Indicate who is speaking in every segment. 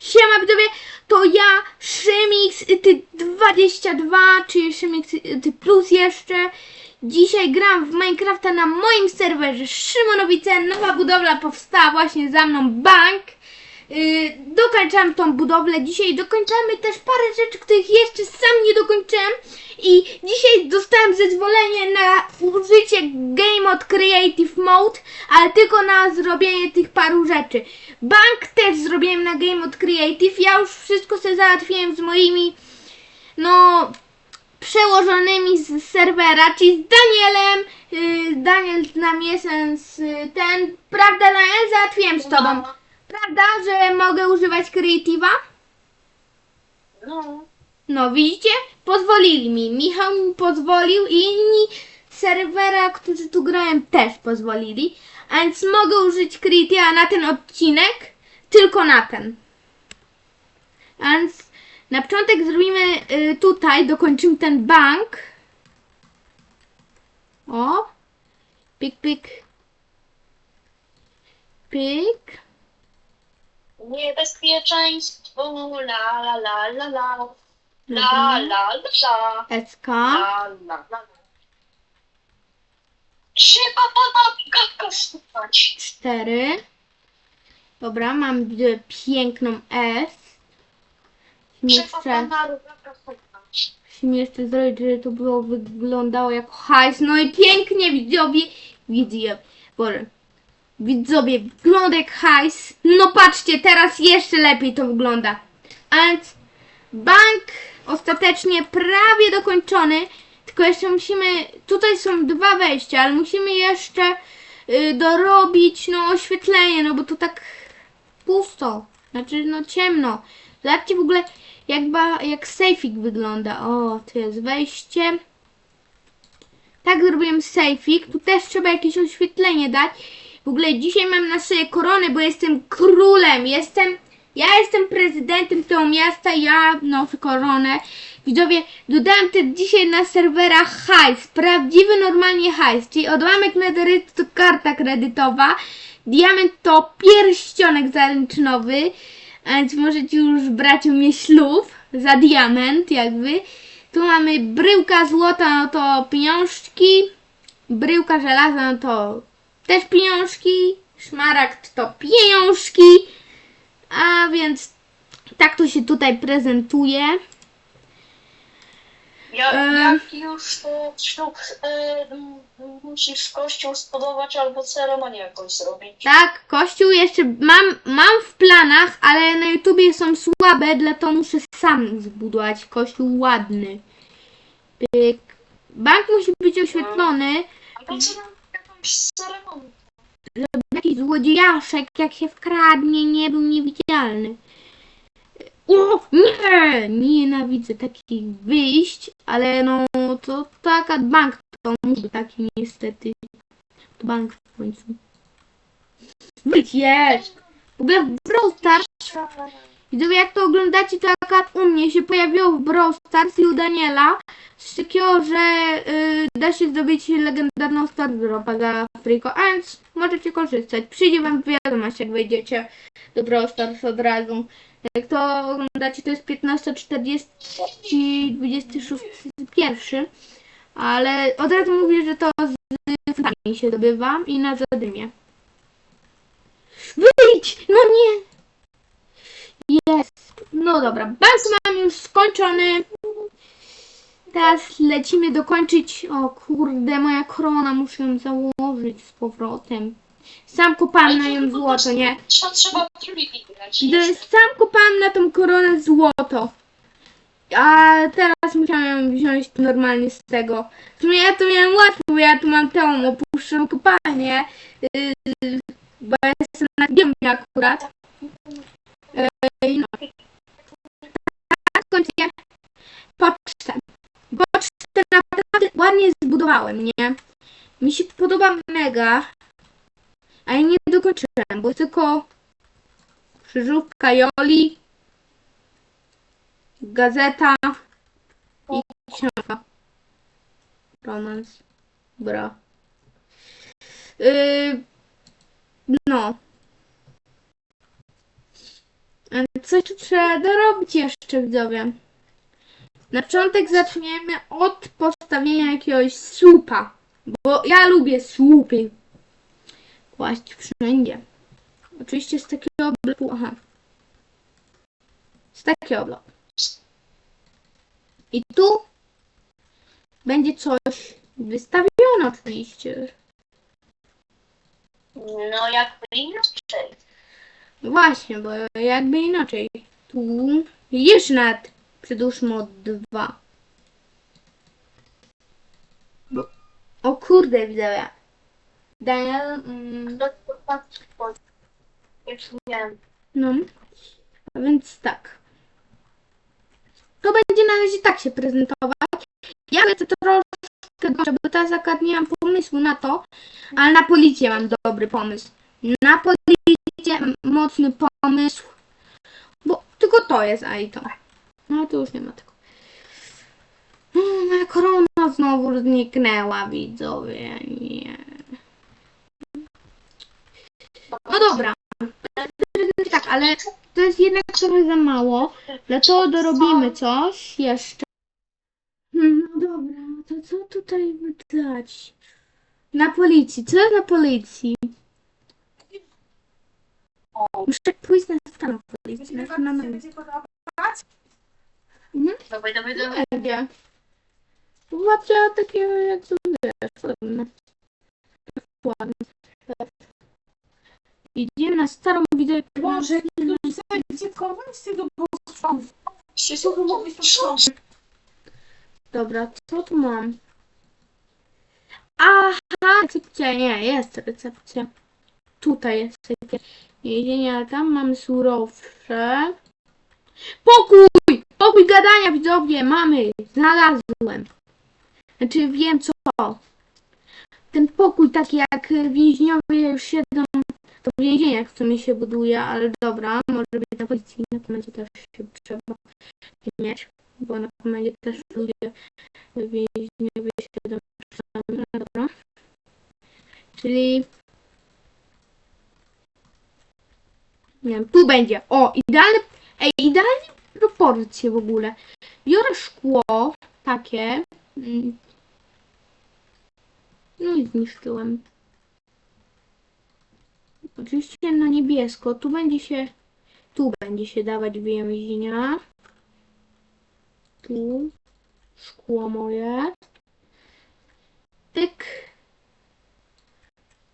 Speaker 1: Siema widzowie, to ja, Szymix, ty 22, czy Szymix ty plus jeszcze. Dzisiaj gram w Minecrafta na moim serwerze Szymonowice. Nowa budowla powstała właśnie za mną, bank. Yy, dokończam tą budowlę. Dzisiaj dokończamy też parę rzeczy, których jeszcze sam nie dokończyłem. I dzisiaj dostałem zezwolenie na użycie Game Mode Creative Mode, ale tylko na zrobienie tych paru rzeczy. Bank też zrobiłem na Game Mode Creative. Ja już wszystko sobie załatwiłem z moimi, no, przełożonymi z serwera, czyli z Danielem. Yy, Daniel nam jest ten. Prawda, Daniel? Załatwiłem z tobą. Prawda, że mogę używać Creative'a?
Speaker 2: No,
Speaker 1: No widzicie? Pozwolili mi. Michał mi pozwolił i inni serwera, którzy tu grają też pozwolili. A więc mogę użyć Creative'a na ten odcinek, tylko na ten. A więc na początek zrobimy y, tutaj, dokończymy ten bank. O. Pik, pik. Pik.
Speaker 2: Niebezpieczeństwo, la la la la la, la
Speaker 1: Mhm.
Speaker 2: la la,
Speaker 1: SK.
Speaker 2: la la la. Trzeba gadka słuchać.
Speaker 1: 4. Dobra, mam widzę piękną S.
Speaker 2: Trzeba
Speaker 1: Jeszcze,
Speaker 2: pana
Speaker 1: zrobić, żeby to było wyglądało jako hajs. No i pięknie widzowie. Widzowie, Boże. Widzowie, wygląda jak hajs. No patrzcie, teraz jeszcze lepiej to wygląda. A więc bank ostatecznie prawie dokończony. Tylko jeszcze musimy, tutaj są dwa wejścia, ale musimy jeszcze y, dorobić no oświetlenie, no bo to tak pusto, znaczy no ciemno. Zobaczcie w ogóle jak, ba, jak sejfik wygląda. O, tu jest wejście. Tak zrobiłem sejfik. Tu też trzeba jakieś oświetlenie dać. W ogóle dzisiaj mam na sobie koronę, bo jestem królem. Jestem, ja jestem prezydentem tego miasta, ja noszę koronę. Widzowie, dodałem też dzisiaj na serwerach hajs, prawdziwy normalnie hajs, czyli odłamek nederytu to karta kredytowa, diament to pierścionek zaręczynowy, a więc możecie już brać u mnie ślub za diament jakby. Tu mamy bryłka złota, no to pieniążki, bryłka żelaza, no to też pieniążki, szmaragd to pieniążki, a więc tak to się tutaj prezentuje.
Speaker 2: Ja,
Speaker 1: E.
Speaker 2: Jak już to ślub m, musisz kościół spodobać albo ceremonię jakąś zrobić.
Speaker 1: Tak, kościół jeszcze mam, mam w planach, ale na YouTubie są słabe, dlatego muszę sam zbudować kościół ładny. Pyk. Bank musi być oświetlony,
Speaker 2: A po co nam jakąś ceremonię?
Speaker 1: Taki złodziejaszek, jak się wkradnie, nie był niewidzialny. O, nie! Nienawidzę takich wyjść, ale no to taka bank to musi taki niestety. To bank w końcu. Wyjdź! W ogóle w Brawl Stars, widzowie jak to oglądacie, to akurat u mnie się pojawiło w Brawl Stars i u Daniela coś takiego, że y, da się zdobyć legendarną Star Dropa za Afriko, a więc możecie korzystać. Przyjdzie wam wiadomość, jak wejdziecie do Brawl Stars od razu. Jak to oglądacie, to jest 15.40, 26, pierwszy, ale od razu mówię, że to z fundami się dobywa i na zadymie. Wyjdź! No nie! Jest! No dobra, bank mam już skończony. Teraz lecimy dokończyć. O kurde, moja korona, muszę ją założyć z powrotem. Sam kopałem na nią złoto, nie?
Speaker 2: Trzeba, trzeba
Speaker 1: sam kopałem na tą koronę złoto. A teraz musiałem wziąć normalnie z tego. W sumie ja to miałem łatwo, bo ja tu mam tą opuszczoną kopalnię. Yy, bo ja jestem na ziemi akurat. Yy, no. Tak, kończę pocztę. Pocztę naprawdę nie? Mi się podoba mega. Ale nie dokończyłem, bo tylko krzyżówka Joli, gazeta i książka. Romans. Bra. Yy, no. A Coś tu trzeba dorobić jeszcze, widzowie. Na początek zaczniemy od postawienia jakiegoś słupa. Bo ja lubię słupy. Kłaść wszędzie. Oczywiście z takiego bloku. Aha. Z takiego bloku. I tu będzie coś wystawione oczywiście.
Speaker 2: No jakby inaczej.
Speaker 1: Właśnie, bo jakby inaczej. Tu jeszcze nawet przedłużmy od dwa. Bo... O kurde, widzowie. Daniel, mm,
Speaker 2: No wiem.
Speaker 1: no. A więc tak. To będzie na razie tak się prezentować. Ja lecę troszkę dobrze, bo teraz akurat nie mam pomysłu na to, ale na policję mam dobry pomysł. Na policję mocny pomysł, bo tylko to jest, a i to. No to już nie ma tego. Moja korona znowu zniknęła, widzowie. Nie. No dobra. Tak, ale to jest jednak trochę za mało. Dlatego dorobimy coś jeszcze. Hmm, No dobra, to co tutaj wydać? Na policji. Co jest na policji? Muszę pójść na stan policji. Na? Mhm.
Speaker 2: Dawaj, dawaj, dawaj.
Speaker 1: Zobaczcie, takie jak to wiesz, podobne. Ładne. Idziemy na starą widzę.
Speaker 3: Boże, nie sobie dzieckować z tego bóstwa.
Speaker 2: Się
Speaker 3: Słuchaj, mogłeś posprzątać.
Speaker 1: Dobra, co tu mam? Aha, recepcja, nie, jest recepcja. Tutaj jest recepcja. Ale tam mamy surowsze. Pokój! Pokój gadania, widzowie, mamy! Znalazłem. Znaczy, wiem co. Ten pokój, taki jak więźniowie już siedzą, to w więzieniach w sumie się buduje, ale dobra, może być na policji, na komendzie też się trzeba mieć, bo na komendzie też ludzie więźniowie siedzą no dobra. Czyli nie wiem, tu będzie. O, idealny, ej, idealnie proporcje w ogóle. Biorę szkło takie. mm, No i zniszczyłem. Oczywiście na niebiesko. Tu będzie się, tu będzie się dawać więzienia. Tu szkło moje. Pyk.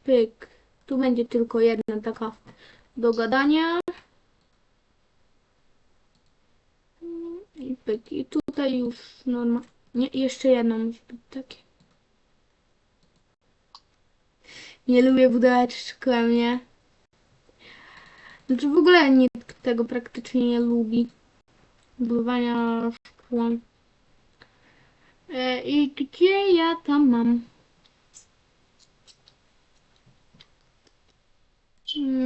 Speaker 1: Pyk. Tu będzie tylko jedna taka do gadania. I pyk. I tutaj już normalnie. Nie, jeszcze jedno musi być takie. Nie lubię budować szkłem, nie? Znaczy w ogóle nikt tego praktycznie nie lubi. Budowania szkłem. E, I gdzie ja tam mam? Mm.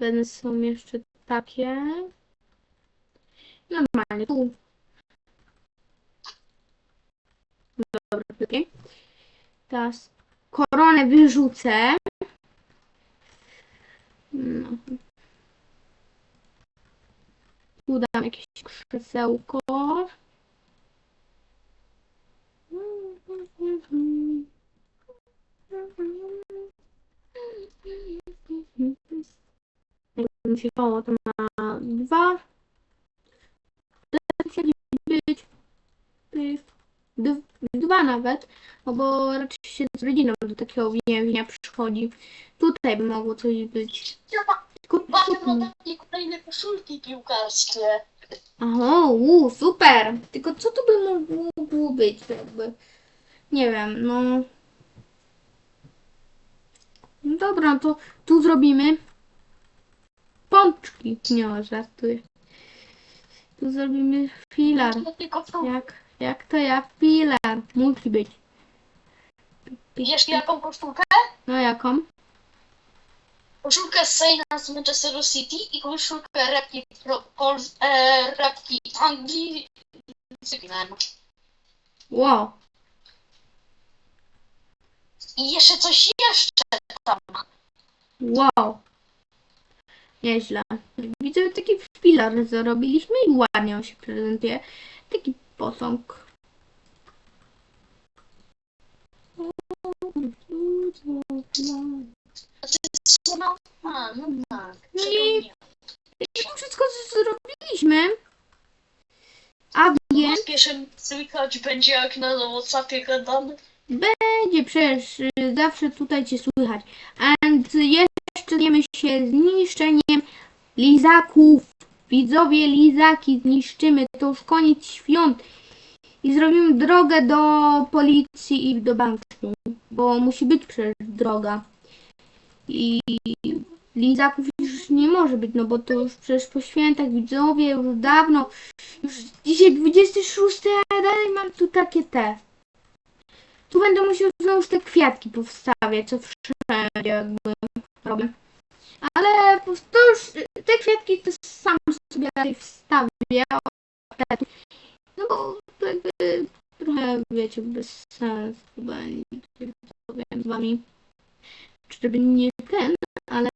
Speaker 1: Będą są jeszcze takie. Normalnie, tu. Dobra, okej. Teraz koronę wyrzucę. No. Tu dam jakieś krzesełko. Jakby mi się koło to na dwa. Musieli być d- dwa nawet, no bo raczej się z rodziną do takiego więźnia przychodzi. Tutaj by mogło coś być.
Speaker 2: Takie kolejne koszulki piłkarskie.
Speaker 1: Aha, uu, super. Tylko co to by mogło być jakby? Nie wiem, no. No dobra, to tu zrobimy pączki. Nie, żartuję. Tu zrobimy filar. Jak, jak to jak filar? Musi być.
Speaker 2: wiesz jaką koszulkę?
Speaker 1: No jaką?
Speaker 2: Koszulkę Sejna z Manchesteru City i koszulkę repki, pro, pol, e, repki Anglii z.
Speaker 1: Wow.
Speaker 2: I jeszcze coś jeszcze tam.
Speaker 1: Wow. Nieźle. Widzę taki filar zarobiliśmy i ładnie on się prezentuje. Taki posąg.
Speaker 2: No tak.
Speaker 1: No i- to wszystko zrobiliśmy. A więc
Speaker 2: Bezpiecznie słychać będzie jak na WhatsAppie gadamy.
Speaker 1: będzie przecież y, zawsze tutaj cię słychać. And jeszcze zajmiemy się zniszczeniem lizaków. Widzowie, lizaki zniszczymy. To już koniec świąt. I zrobimy drogę do policji i do banku. Bo musi być przecież droga. I lizaków już nie może być, no bo to już przecież po świętach widzowie już dawno. Już dzisiaj 26, a dalej mam tu takie te. Tu będę musiał znowu te kwiatki powstawiać, co wszędzie jakby robię. Po- to już te kwiatki to sam sobie wstawię. No bo to jakby trochę wiecie bez sensu będzie powiem z wami. Żeby nie ten, ale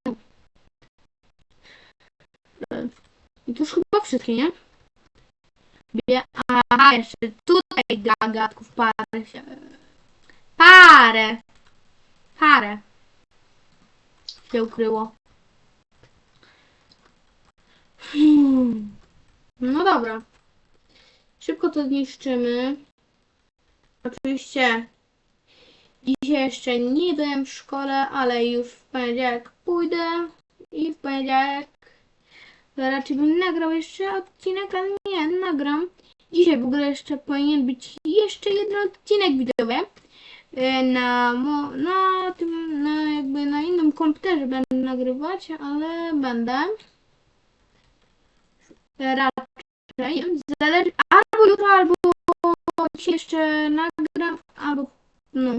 Speaker 1: i to już chyba wszystkie, nie? Aha, jeszcze tutaj dla gadków parę się Parę. Parę. Się ukryło. Hmm. No dobra. Szybko to zniszczymy. Oczywiście dzisiaj jeszcze nie byłem w szkole, ale już w poniedziałek pójdę i w poniedziałek raczej bym nagrał jeszcze odcinek, ale nie, nagram. Dzisiaj w ogóle jeszcze powinien być jeszcze jeden odcinek widzowy e, na, mo- na na jakby na innym komputerze będę nagrywać, ale będę raczej zależy, albo jutro, albo dzisiaj jeszcze nagram, albo no,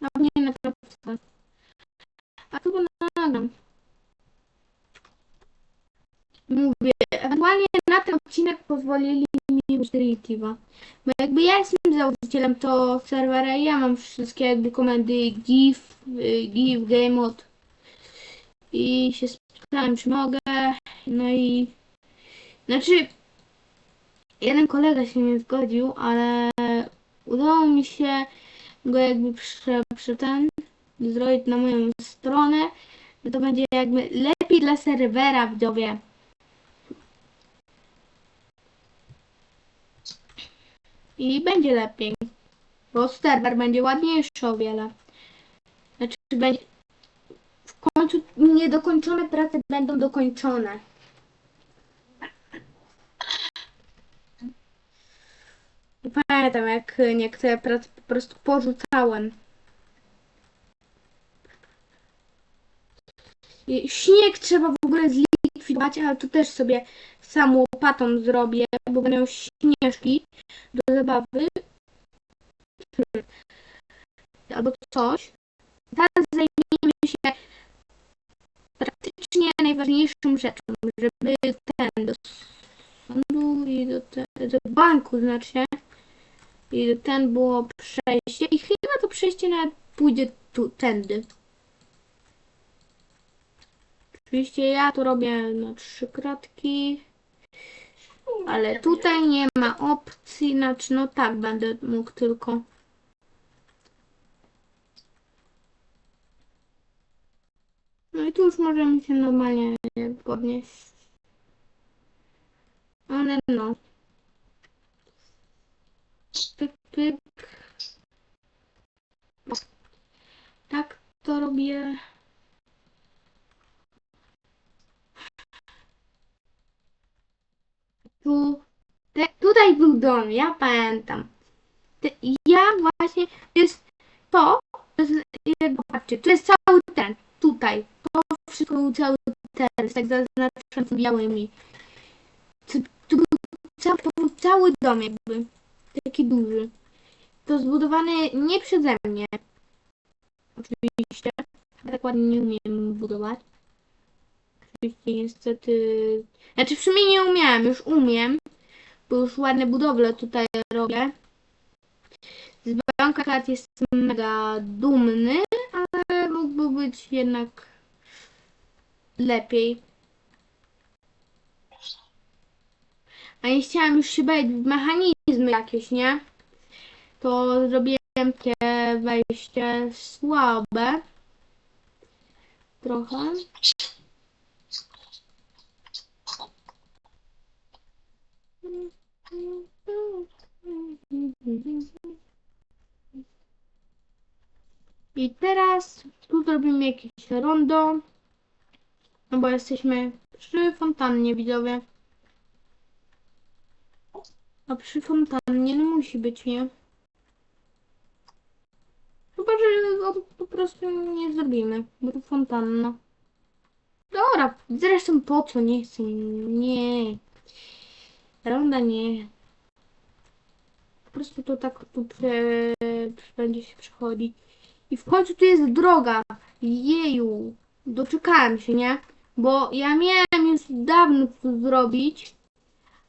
Speaker 1: albo nie nagram, a chyba nagram. Mówię, ewentualnie na ten odcinek pozwolili mi użyć Creative'a. Bo jakby ja jestem założycielem to serwera i ja mam wszystkie jakby komendy GIF, GIF, GameMod i się spytałem czy mogę, no i znaczy jeden kolega się nie zgodził, ale udało mi się go jakby prze, prze ten zrobić na moją stronę, że to będzie jakby lepiej dla serwera widzowie. I będzie lepiej. Bo serwer będzie ładniejszy o wiele. Znaczy będzie... W końcu niedokończone prace będą dokończone. I pamiętam jak niektóre prace po prostu porzucałem. Śnieg trzeba w ogóle zlikwidować, ale to też sobie sam łopatą zrobię, bo będą śnieżki do zabawy albo coś. Teraz zajmiemy się praktycznie najważniejszą rzeczą, żeby ten do sądu i do, te, do banku znaczy i ten było przejście i chyba to przejście nawet pójdzie tu, tędy. Oczywiście ja to robię na trzy kratki. Ale tutaj nie ma opcji, znaczy no tak, będę mógł tylko. No i tu już możemy się normalnie podnieść. Ale no. Pyk. Tak to robię. Tu, te, tutaj był dom, ja pamiętam. Te, ja właśnie, to jest to, to jest, patrzcie, to jest cały ten, tutaj. To wszystko był cały ten, jest tak zaznaczony białymi. To, to, był cały, był cały dom jakby, taki duży. To zbudowane nie przeze mnie. Oczywiście, ja tak nie umiem budować. Oczywiście niestety znaczy w sumie nie umiałem, już umiem, bo już ładne budowle tutaj robię. Z banka jest mega dumny, ale mógłby być jednak lepiej. A nie chciałam już się bawić w mechanizmy jakieś, nie? To zrobiłem takie wejście słabe. Trochę. I teraz tu zrobimy jakieś rondo. No bo jesteśmy przy fontannie, widzowie. A przy fontannie no musi być, nie? Chyba, że po prostu nie zrobimy, bo to fontanna. Dobra, zresztą po co? Nie chcę, nie. Ronda nie. Po prostu to tak tu prze, będzie się przechodzić. I w końcu tu jest droga. Jeju. Doczekałem się, nie? Bo ja miałem już dawno to zrobić.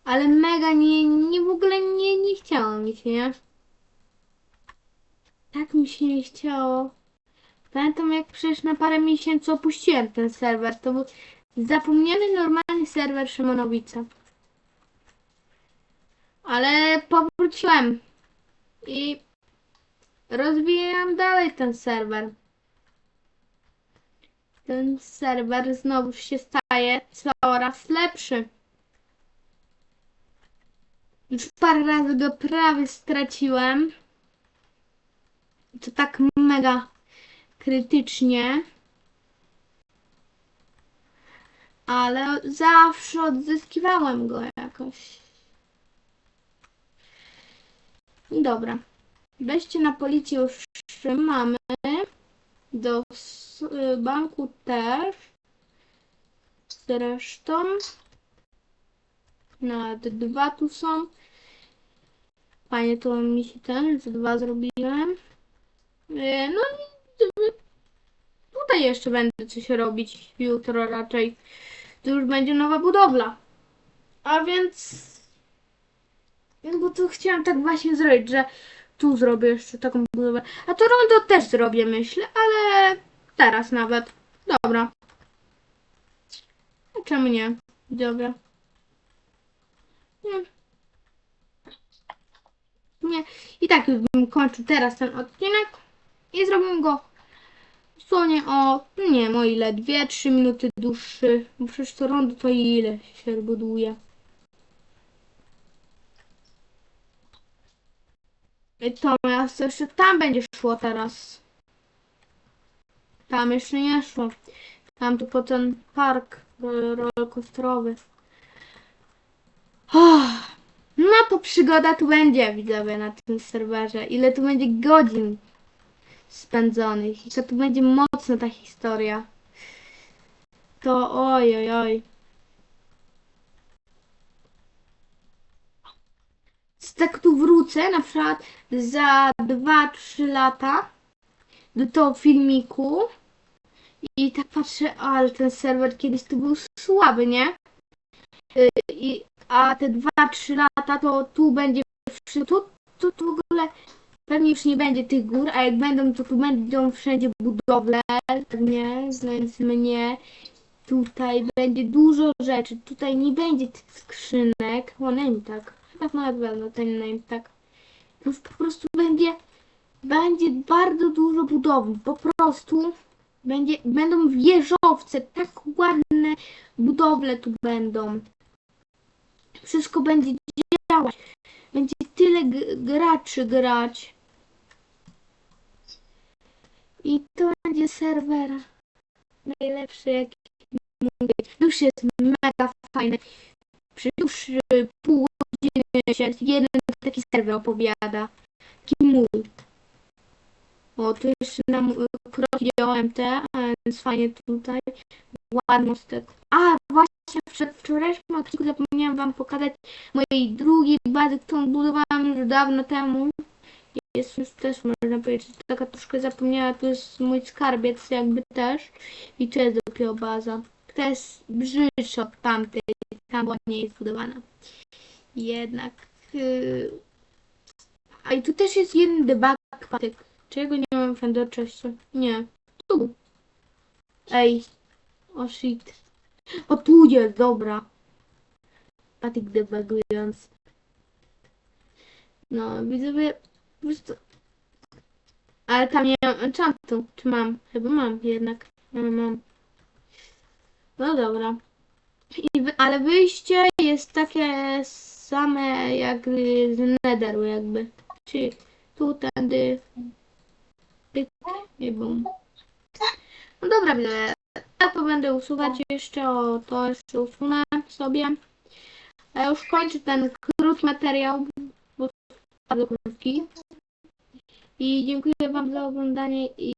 Speaker 1: Ale mega nie, nie w ogóle nie, nie chciało mi się, nie? Tak mi się nie chciało. Pamiętam jak przecież na parę miesięcy opuściłem ten serwer. To był zapomniany normalny serwer Szymonowica. Ale powróciłem. I rozwijam dalej ten serwer. Ten serwer znowu się staje coraz lepszy. Już parę razy go prawie straciłem. To tak mega krytycznie. Ale zawsze odzyskiwałem go jakoś. Dobra. Wejście na policję już mamy. Do banku też. Zresztą. Nawet dwa tu są. Fajnie to mi się ten, z dwa zrobiłem. Y, No i tutaj jeszcze będę coś robić jutro raczej. To już będzie nowa budowla. A więc... No bo tu chciałam tak właśnie zrobić, że tu zrobię jeszcze taką budowę. A to rondo też zrobię, myślę, ale teraz nawet. Dobra. Czemu nie? Dobra. Nie. Nie. I tak już bym kończył teraz ten odcinek i zrobię go dosłownie o, nie wiem o ile, 2-3 minuty dłuższy. Bo przecież to rondo to ile się buduje. I to miasto jeszcze tam będzie szło teraz. Tam jeszcze nie szło. Tam tu po ten park rollercoasterowy. Oh, no to przygoda tu będzie, widzowie, na tym serwerze. Ile tu będzie godzin spędzonych. I to tu będzie mocna ta historia. To oj, oj, oj. tak tu wrócę na przykład za 2-3 lata do tego filmiku i tak patrzę, ale ten serwer kiedyś tu był słaby, nie? Y, I, a te 2-3 lata to tu będzie wszy- tu, tu, tu w ogóle pewnie już nie będzie tych gór, a jak będą, to tu będą wszędzie budowle, nie? Znając mnie, tutaj będzie dużo rzeczy, tutaj nie będzie tych skrzynek, one mi tak tak nawet będą ten name tak. Już po prostu będzie będzie bardzo dużo budowli. Po prostu będzie, będą wieżowce, tak ładne budowle tu będą. Wszystko będzie działać. Będzie tyle graczy grać. I to będzie serwer najlepszy jaki być. Już jest mega fajny. Przy już y, pół godziny się jeden taki serwer opowiada. Taki mój. O, tu jeszcze nam y, kroki OMT, a więc fajnie tutaj. Ładny mostek. A, przed wczorajszym odcinku zapomniałam wam pokazać mojej drugiej bazy, którą budowałam już dawno temu. Jest już też, można powiedzieć, taka troszkę zapomniała, tu jest mój skarbiec jakby też. I to jest dopiero baza. To jest brzydsza od tamtej, tam była nie jest budowana. Jednak. Yy... A i tu też jest jeden debug patyk. Czego nie mam w? Nie. Tu. Ej. O shit. O tu jest, dobra. Patik debugując. No, widzowie, wiesz co? Ale tam nie mam enchantu. Czy mam? Chyba mam jednak. Mam, mam. No dobra. I ale wyjście jest takie same jak z Netheru jakby. Czyli tu, tędy. Pyk i bum. No dobra, to będę usuwać jeszcze, o to jeszcze usunę sobie. A już kończę ten krótki materiał, bo bardzo krótki. I dziękuję Wam za oglądanie i